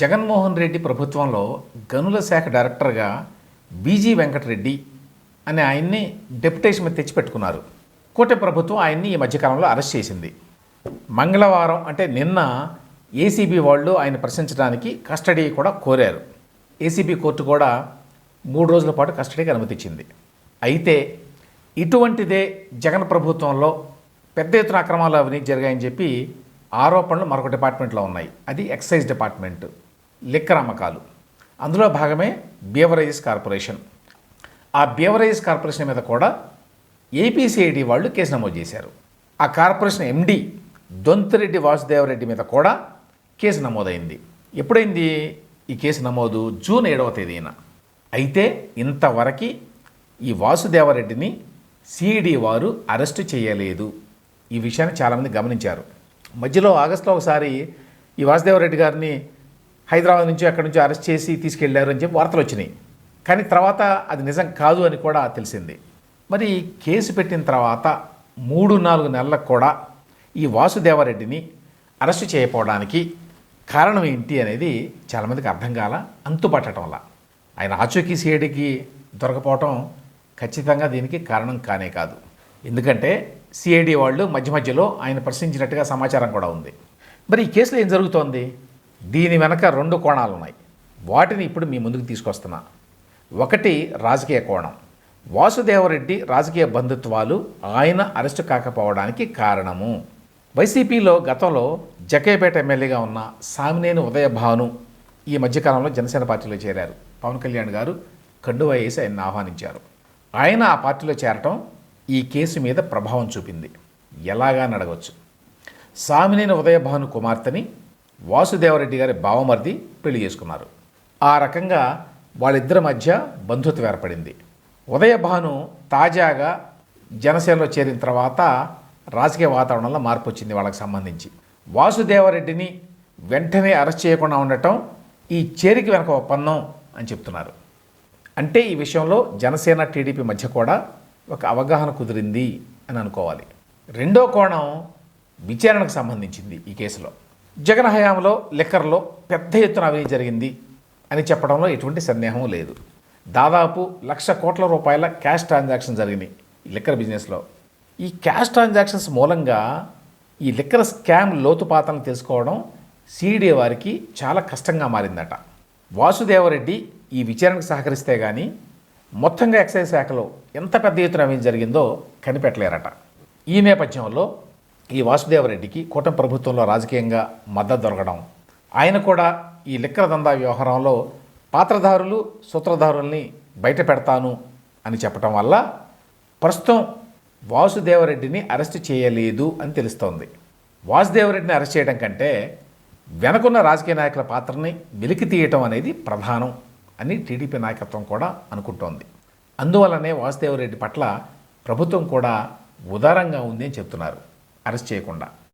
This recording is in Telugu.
జగన్మోహన్ రెడ్డి ప్రభుత్వంలో గనుల శాఖ డైరెక్టర్గా బీజీ వెంకటరెడ్డి అనే ఆయన్ని డెప్యుటేషన్ మీద తెచ్చిపెట్టుకున్నారు. కోట ప్రభుత్వం ఆయన్ని ఈ మధ్యకాలంలో అరెస్ట్ చేసింది. మంగళవారం అంటే నిన్న ఏసీబీ వాళ్ళు ఆయన ప్రశ్నించడానికి కస్టడీ కూడా కోరారు. ఏసీబీ కోర్టు కూడా మూడు రోజుల పాటు కస్టడీకి అనుమతిచ్చింది అయితే ఇటువంటిదే జగన్ ప్రభుత్వంలో పెద్ద ఎత్తున అక్రమాలు అవినీతి జరిగాయని చెప్పి ఆరోపణలు మరొక డిపార్ట్మెంట్లో ఉన్నాయి. అది ఎక్సైజ్ డిపార్ట్మెంట్. లిక్కర్ అమ్మకాలు అందులో భాగమే బీవరేజెస్ కార్పొరేషన్. ఆ బీవరేజెస్ కార్పొరేషన్ మీద కూడా ఏపీసీఐడి వాళ్ళు కేసు నమోదు చేశారు. ఆ కార్పొరేషన్ ఎండి దొంతిరెడ్డి వాసుదేవరెడ్డి మీద కూడా కేసు నమోదైంది. ఎప్పుడైంది ఈ కేసు నమోదు? జూన్ ఏడవ తేదీన. అయితే ఇంతవరకు ఈ వాసుదేవరెడ్డిని సిఈడి వారు అరెస్టు చేయలేదు. ఈ విషయాన్ని చాలామంది గమనించారు. మధ్యలో ఆగస్టులో ఒకసారి ఈ వాసుదేవరెడ్డి గారిని హైదరాబాద్ నుంచి అక్కడి నుంచి అరెస్ట్ చేసి తీసుకెళ్ళారు అని చెప్పి వార్తలు వచ్చినాయి. కానీ తర్వాత అది నిజం కాదు అని కూడా తెలిసింది. మరి కేసు పెట్టిన తర్వాత మూడు నాలుగు నెలలకు కూడా ఈ వాసుదేవరెడ్డిని అరెస్టు చేయకపోవడానికి కారణం ఏంటి అనేది చాలామందికి అర్థం కాల అంతుపట్టడం వల్ల. ఆయన ఆచూకీ సిఐడికి దొరకపోవటం ఖచ్చితంగా దీనికి కారణం కానే కాదు. ఎందుకంటే సిఐడి వాళ్ళు మధ్య మధ్యలో ఆయన ప్రశ్నించినట్టుగా సమాచారం కూడా ఉంది. మరి ఈ కేసులో ఏం జరుగుతోంది? దీని వెనక రెండు కోణాలు ఉన్నాయి వాటిని ఇప్పుడు మీ ముందుకు తీసుకొస్తున్నా. ఒకటి రాజకీయ కోణం. వాసుదేవరెడ్డి రాజకీయ బంధుత్వాలు ఆయన అరెస్టు కాకపోవడానికి కారణము. వైసీపీలో గతంలో జకేపేట ఎమ్మెల్యేగా ఉన్న సామినేని ఉదయ భాను ఈ మధ్యకాలంలో జనసేన పార్టీలో చేరారు. పవన్ కళ్యాణ్ గారు కండువా వేసి ఆయన్ని ఆహ్వానించారు. ఆయన ఆ పార్టీలో చేరటం ఈ కేసు మీద ప్రభావం చూపింది. ఎలాగా అడగవచ్చు సామినేని ఉదయభాను కుమార్తెని వాసుదేవరెడ్డి గారి బావమరిది పెళ్ళి చేసుకున్నారు. ఆ రకంగా వాళ్ళిద్దరి మధ్య బంధుత్వం ఏర్పడింది. ఉదయభాను తాజాగా జనసేనలో చేరిన తర్వాత రాజకీయ వాతావరణంలో మార్పు వచ్చింది వాళ్ళకి సంబంధించి. వాసుదేవరెడ్డిని వెంటనే అరెస్ట్ చేయకుండా ఉండటం ఈ చేరిక వెనక ఒప్పందం అని చెప్తున్నారు. అంటే ఈ విషయంలో జనసేన టీడీపీ మధ్య కూడా ఒక అవగాహన కుదిరింది అని అనుకోవాలి. రెండో కోణం విచారణకు సంబంధించింది ఈ కేసులో. జగన్ హయాంలో లిక్కర్లో పెద్ద ఎత్తున అవినీతి జరిగింది అని చెప్పడంలో ఎటువంటి సందేహం లేదు. దాదాపు లక్ష కోట్ల రూపాయల క్యాష్ ట్రాన్సాక్షన్ జరిగినాయి లిక్కర్ బిజినెస్లో. ఈ క్యాష్ ట్రాన్సాక్షన్స్ మూలంగా ఈ లిక్కర్ స్కామ్ లోతుపాతలను తెలుసుకోవడం సిడి వారికి చాలా కష్టంగా మారిందట. వాసుదేవరెడ్డి ఈ విచారణకు సహకరిస్తే కానీ మొత్తంగా ఎక్సైజ్ శాఖలో ఎంత పెద్ద ఎత్తున అవినీతి జరిగిందో కనిపెట్టలేరట. ఈ నేపథ్యంలో ఈ వాసుదేవరెడ్డికి కూటమి ప్రభుత్వంలో రాజకీయంగా మద్దతు దొరకడం. ఆయన కూడా ఈ లిక్కర దందా వ్యవహారంలో పాత్రధారులు సూత్రధారుల్ని బయట పెడతాను అని చెప్పడం వల్ల ప్రస్తుతం వాసుదేవరెడ్డిని అరెస్ట్ చేయలేదు అని తెలుస్తోంది. వాసుదేవరెడ్డిని అరెస్ట్ చేయడం కంటే వెనకున్న రాజకీయ నాయకుల పాత్రని వెలికి తీయటం అనేది ప్రధానం అని టీడీపీ నాయకత్వం కూడా అనుకుంటోంది. అందువల్లనే వాసుదేవరెడ్డి పట్ల ప్రభుత్వం కూడా ఉదారంగా ఉంది అని చెప్తున్నారు. అరెస్ట్ చేయకుండా.